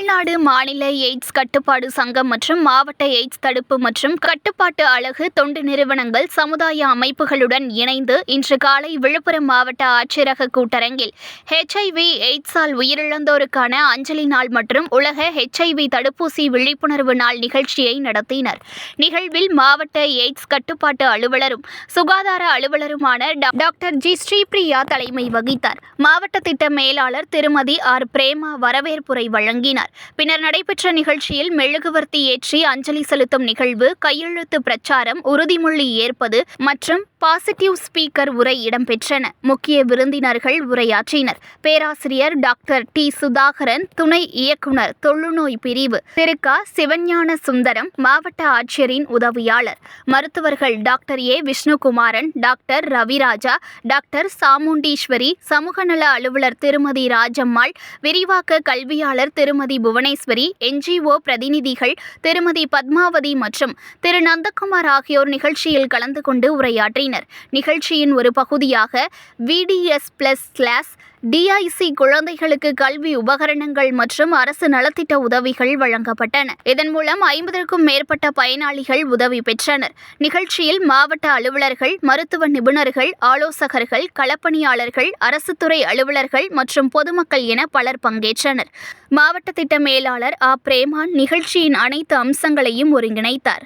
தமிழ்நாடு மாநில எய்ட்ஸ் கட்டுப்பாடு சங்கம் மற்றும் மாவட்ட எய்ட்ஸ் தடுப்பு மற்றும் கட்டுப்பாட்டு அழகு தொண்டு நிறுவனங்கள் சமுதாய அமைப்புகளுடன் இணைந்து இன்று காலை விழுப்புரம் மாவட்ட ஆட்சியரக கூட்டரங்கில் ஹெச்ஐவி எய்ட்ஸால் உயிரிழந்தோருக்கான அஞ்சலி நாள் மற்றும் உலக ஹெச்ஐவி தடுப்பூசி விழிப்புணர்வு நாள் நிகழ்ச்சியை நடத்தினர். நிகழ்வில் மாவட்ட எய்ட்ஸ் கட்டுப்பாட்டு அலுவலரும் சுகாதார அலுவலருமான டாக்டர் ஜி ஸ்ரீபிரியா தலைமை வகித்தார். மாவட்ட திட்ட மேலாளர் திருமதி ஆர் பிரேமா வரவேற்புரை வழங்கினார். பின்னர் நடைபெற்ற நிகழ்ச்சியில் மெழுகுவர்த்தி ஏற்றி அஞ்சலி செலுத்தும் நிகழ்வு கையெழுத்து பிரச்சாரம் உறுதிமொழி ஏற்பது மற்றும் பாசிட்டிவ் ஸ்பீக்கர் உரை இடம்பெற்றன. முக்கிய விருந்தினர்கள் உரையாற்றினர். பேராசிரியர் டாக்டர் டி. சுதாகரன் துணை இயக்குனர் தொழுநோய் பிரிவு திருக்கா சிவஞான சுந்தரம் மாவட்ட ஆட்சியரின் உதவியாளர். மருத்துவர்கள் doctor A. Vishnukumaran doctor Raviraja doctor Chamundeeswari சமூக நல அலுவலர் திருமதி ராஜம்மாள் விரிவாக்க கல்வியாளர் திருமதி புவனேஸ்வரி என்ஜிஓ பிரதிநிதிகள் திருமதி பத்மாவதி மற்றும் திரு. நந்தகுமார் ஆகியோர் நிகழ்ச்சியில் கலந்து கொண்டு உரையாற்றினர். நிகழ்ச்சியின் ஒரு பகுதியாக விடிஎஸ் பிளஸ் கிளாஸ் டிஐசி குழந்தைகளுக்கு கல்வி உபகரணங்கள் மற்றும் அரசு நலத்திட்ட உதவிகள் வழங்கப்பட்டன. இதன் மூலம் ஐம்பதற்கும் மேற்பட்ட பயனாளிகள் உதவி பெற்றனர். நிகழ்ச்சியில் மாவட்ட அலுவலர்கள் மருத்துவ நிபுணர்கள் ஆலோசகர்கள் களப்பணியாளர்கள் அரசுத்துறை அலுவலர்கள் மற்றும் பொதுமக்கள் என பலர் பங்கேற்றனர். மாவட்ட திட்ட மேலாளர் ஆ. பிரேமான் நிகழ்ச்சியின் அனைத்து அம்சங்களையும் ஒருங்கிணைத்தார்.